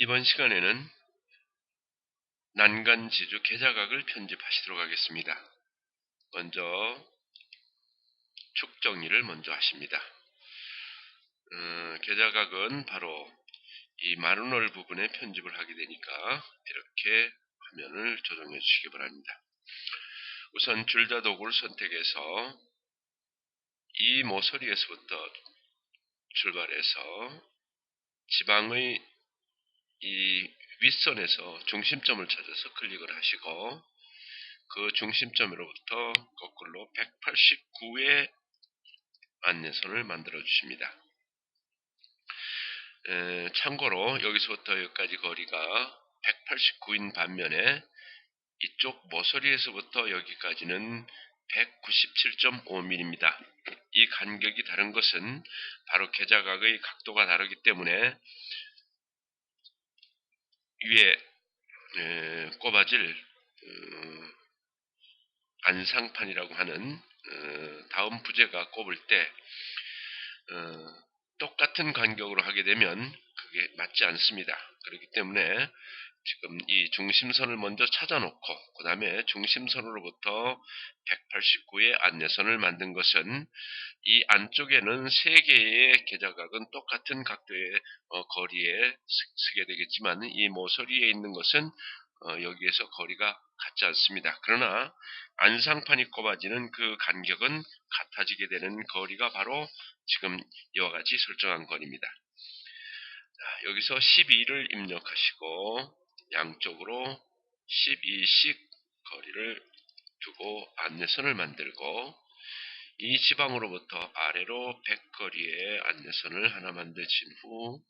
이번 시간에는 난간지주 계좌각을 편집하시도록 하겠습니다. 먼저 축 정리를 먼저 하십니다. 어, 계좌각은 바로 이 마루널 부분에 편집을 하게 되니까 이렇게 화면을 조정해 주시기 바랍니다. 우선 줄자 도구를 선택해서 이 모서리에서부터 출발해서 지방의 이 윗선에서 중심점을 찾아서 클릭을 하시고 그 중심점으로부터 거꾸로 189의 안내선을 만들어 주십니다. 에, 참고로 여기서부터 여기까지 거리가 189인 반면에 이쪽 모서리에서부터 여기까지는 197.5mm입니다. 이 간격이 다른 것은 바로 계좌각의 각도가 다르기 때문에 위에 에, 꼽아질 어, 안상판이라고 하는 어, 다음 부재가 꼽을 때 어, 똑같은 간격으로 하게 되면 그게 맞지 않습니다. 그렇기 때문에 지금 이 중심선을 먼저 찾아놓고 그 다음에 중심선으로부터 189의 안내선을 만든 것은 이 안쪽에는 세 개의 계좌각은 똑같은 각도의 어, 거리에 쓰게 되겠지만 이 모서리에 있는 것은 어, 여기에서 거리가 같지 않습니다. 그러나 안상판이 꼽아지는 그 간격은 같아지게 되는 거리가 바로 지금 이와 같이 설정한 거리입니다. 자, 여기서 12를 입력하시고 양쪽으로 12씩 거리를 두고 안내선을 만들고 이 지방으로부터 아래로 100거리의 안내선을 하나 만드신 후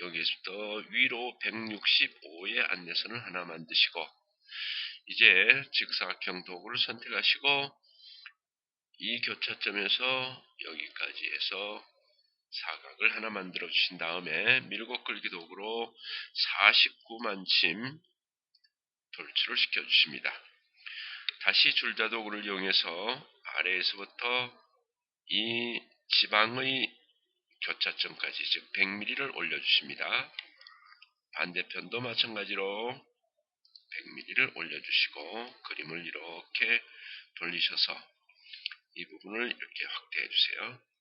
여기서부터 위로 165의 안내선을 하나 만드시고 이제 직사각형 도구를 선택하시고 이 교차점에서 여기까지 해서 사각을 하나 만들어 주신 다음에 밀고 끌기 도구로 49만 침 돌출을 시켜 주십니다. 다시 줄자 도구를 이용해서 아래에서부터 이 지방의 교차점까지 즉 100mm를 올려 주십니다. 반대편도 마찬가지로 100mm를 올려 주시고 그림을 이렇게 돌리셔서 이 부분을 이렇게 확대해 주세요.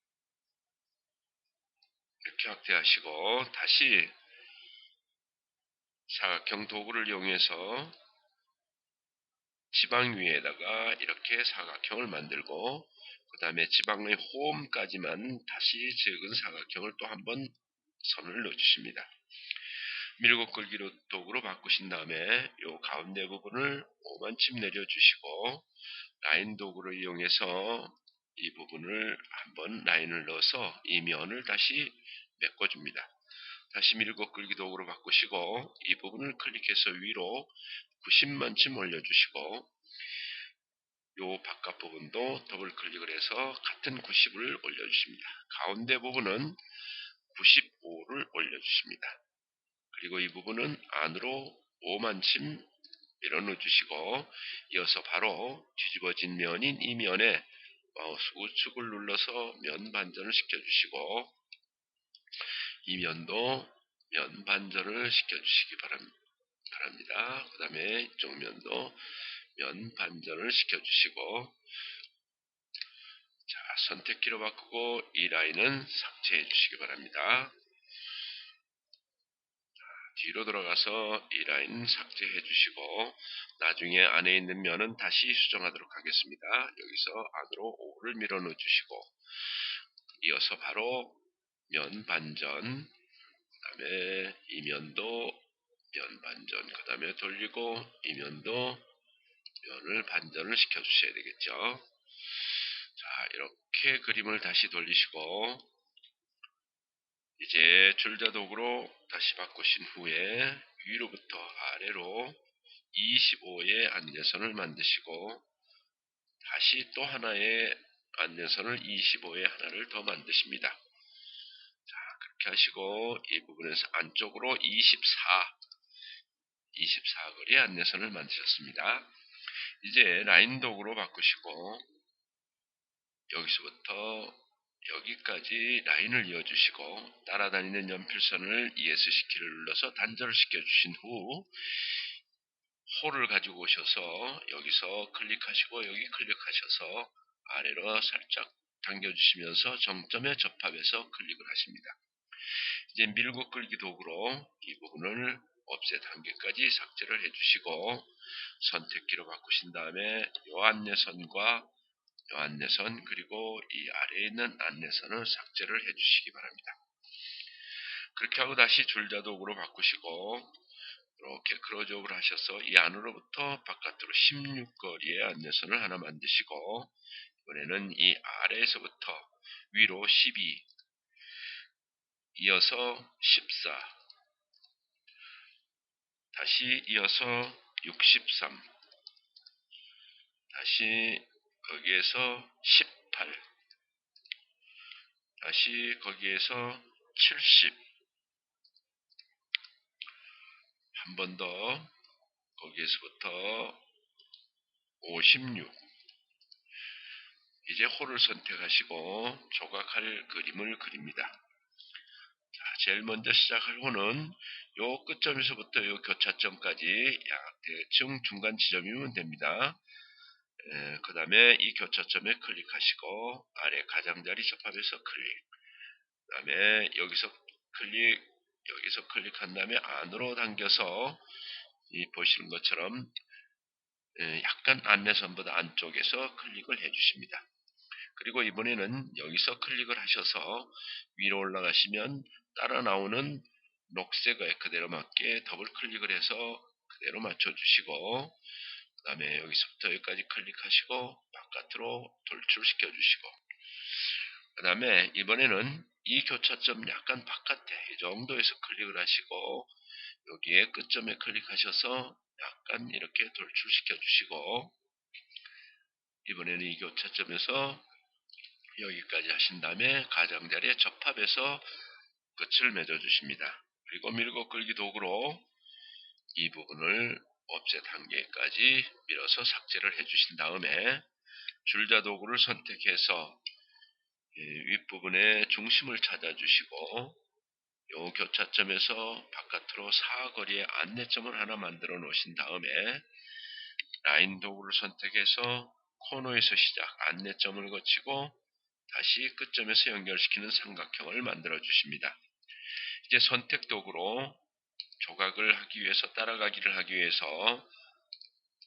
이렇게 확대하시고 다시 사각형 도구를 이용해서 지방 위에다가 이렇게 사각형을 만들고 그 다음에 지방의 호음까지만 다시 적은 사각형을 또 한 번 선을 넣어주십니다. 밀고 끌기로 도구로 바꾸신 다음에 이 가운데 부분을 5만침 내려주시고 라인 도구를 이용해서 이 부분을 한번 라인을 넣어서 이 면을 다시 메꿔줍니다. 다시 밀고 끌기 도구로 바꾸시고 이 부분을 클릭해서 위로 90만큼 올려주시고 요 바깥 부분도 더블 클릭을 해서 같은 90을 올려주십니다. 가운데 부분은 95를 올려주십니다. 그리고 이 부분은 안으로 5만침 밀어넣어 주시고 이어서 바로 뒤집어진 면인 이 면에 마우스 우측을 눌러서 면 반전을 시켜주시고 이 면도 면 반전을 시켜주시기 바랍니다. 그 다음에 이쪽 면도 면 반전을 시켜주시고 자 선택키로 바꾸고 이 라인은 삭제해 주시기 바랍니다. 뒤로 들어가서 이 라인 삭제해 주시고 나중에 안에 있는 면은 다시 수정하도록 하겠습니다. 여기서 안으로 5를 밀어 넣어 주시고 이어서 바로 면 반전 그 다음에 이 면도 면 반전 그 다음에 돌리고 이 면도 면을 반전을 시켜 주셔야 되겠죠. 자 이렇게 그림을 다시 돌리시고 이제 줄자독으로 다시 바꾸신 후에 위로부터 아래로 25의 안내선을 만드시고 다시 또 하나의 안내선을 25의 하나를 더 만드십니다. 자 그렇게 하시고 이 부분에서 안쪽으로 24 24거리 안내선을 만드셨습니다. 이제 라인 도구로 바꾸시고 여기서부터 여기까지 라인을 이어주시고 따라다니는 연필선을 ESC키를 눌러서 단절을 시켜주신 후 홀을 가지고 오셔서 여기서 클릭하시고 여기 클릭하셔서 아래로 살짝 당겨주시면서 정점에 접합해서 클릭을 하십니다. 이제 밀고 끌기 도구로 이 부분을 없애 단계까지 삭제를 해주시고 선택키로 바꾸신 다음에 요 안내선과 요 안내선 그리고 이 아래에 있는 안내선을 삭제를 해주시기 바랍니다. 그렇게 하고 다시 줄자독으로 바꾸시고 이렇게 크로즈업을 하셔서 이 안으로부터 바깥으로 16거리의 안내선을 하나 만드시고 이번에는 이 아래에서부터 위로 12 이어서 14 다시 이어서 63 다시 거기에서 18 다시 거기에서 70 한 번 더. 거기에서부터 56 이제 홀을 선택하시고 조각할 그림을 그립니다. 자, 제일 먼저 시작할 홀은 요 끝점에서부터 요 교차점까지 약 대충 중간 지점이면 됩니다. 그 다음에 이 교차점에 클릭하시고 아래 가장자리 접합해서 클릭 그 다음에 여기서 클릭 여기서 클릭한 다음에 안으로 당겨서 이 보시는 것처럼 예, 약간 안내선보다 안쪽에서 클릭을 해주십니다. 그리고 이번에는 여기서 클릭을 하셔서 위로 올라가시면 따라 나오는 녹색에 그대로 맞게 더블 클릭을 해서 그대로 맞춰주시고 그 다음에 여기서부터 여기까지 클릭하시고 바깥으로 돌출시켜 주시고. 그 다음에 이번에는 이 교차점 약간 바깥에 이 정도에서 클릭을 하시고 여기에 끝점에 클릭하셔서 약간 이렇게 돌출시켜 주시고 이번에는 이 교차점에서 여기까지 하신 다음에 가장자리에 접합해서 끝을 맺어 주십니다. 그리고 밀고 끌기 도구로 이 부분을 없애 단계까지 밀어서 삭제를 해 주신 다음에 줄자 도구를 선택해서 예, 윗부분에 중심을 찾아주시고 요 교차점에서 바깥으로 사거리에 안내점을 하나 만들어 놓으신 다음에 라인 도구를 선택해서 코너에서 시작 안내점을 거치고 다시 끝점에서 연결시키는 삼각형을 만들어 주십니다. 이제 선택 도구로 조각을 하기 위해서 따라가기를 하기 위해서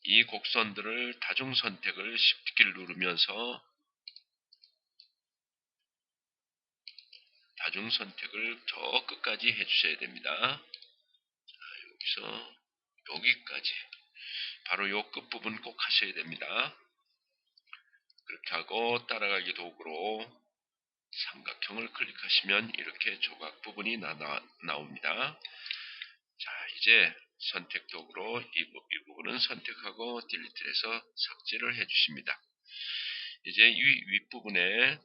이 곡선들을 다중 선택을 Shift키를 누르면서 다중 선택을 저 끝까지 해주셔야 됩니다. 자, 여기서 여기까지 바로 요 끝부분 꼭 하셔야 됩니다. 그렇게 하고 따라가기 도구로 삼각형을 클릭하시면 이렇게 조각 부분이 나, 나옵니다. 자 이제 선택 도구로 이, 이 부분은 선택하고 딜리트를 해서 삭제를 해주십니다. 이제 이 윗부분에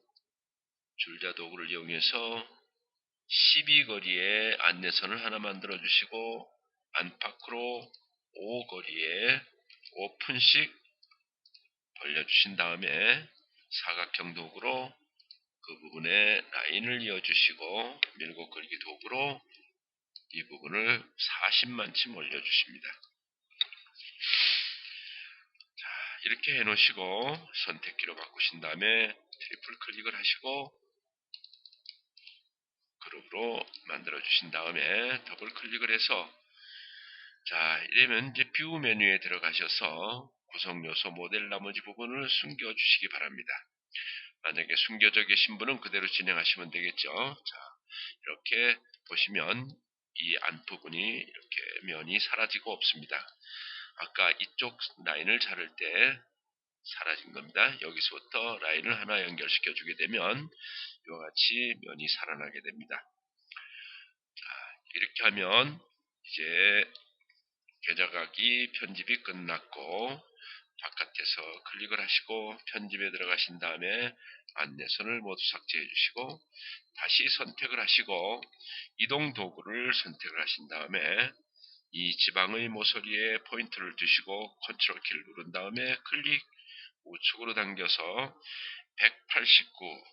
줄자 도구를 이용해서 12거리에 안내선을 하나 만들어 주시고 안팎으로 5거리에 5푼씩 벌려주신 다음에 사각형 도구로 그 부분에 라인을 이어주시고 밀고 그리기 도구로 이 부분을 40만치 올려주십니다. 자, 이렇게 해놓으시고 선택키로 바꾸신 다음에 트리플 클릭을 하시고 그룹으로 만들어 주신 다음에 더블 클릭을 해서 자 이러면 이제 뷰 메뉴에 들어가셔서 구성 요소 모델 나머지 부분을 숨겨 주시기 바랍니다. 만약에 숨겨져 계신 분은 그대로 진행하시면 되겠죠. 자 이렇게 보시면 이 안부분이 이렇게 면이 사라지고 없습니다. 아까 이쪽 라인을 자를 때 사라진 겁니다. 여기서부터 라인을 하나 연결시켜 주게 되면 이와 같이 면이 살아나게 됩니다. 자, 이렇게 하면 이제 계좌각이 편집이 끝났고 바깥에서 클릭을 하시고 편집에 들어가신 다음에 안내선을 모두 삭제해 주시고 다시 선택을 하시고 이동 도구를 선택을 하신 다음에 이 지방의 모서리에 포인트를 두시고 컨트롤 키를 누른 다음에 클릭 우측으로 당겨서 189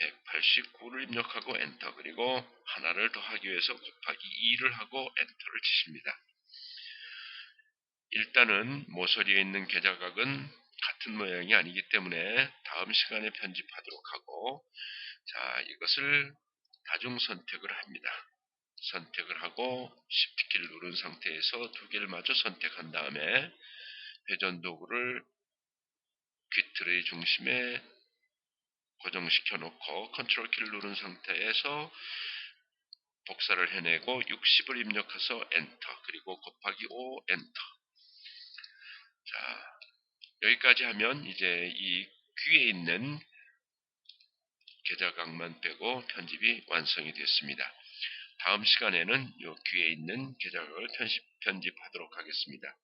189를 입력하고 엔터 그리고 하나를 더하기 위해서 곱하기 2를 하고 엔터를 치십니다. 일단은 모서리에 있는 계좌각은 같은 모양이 아니기 때문에 다음 시간에 편집하도록 하고 자 이것을 다중 선택을 합니다. 선택을 하고 Shift 키를 누른 상태에서 두 개를 마저 선택한 다음에 회전 도구를 귀트의 중심에 고정시켜 놓고 컨트롤 키를 누른 상태에서 복사를 해내고 60을 입력해서 엔터 그리고 곱하기 5 엔터 자 여기까지 하면 이제 이 귀에 있는 계좌각만 빼고 편집이 완성이 됐습니다. 다음 시간에는 이 귀에 있는 계좌각을 편집, 편집하도록 하겠습니다.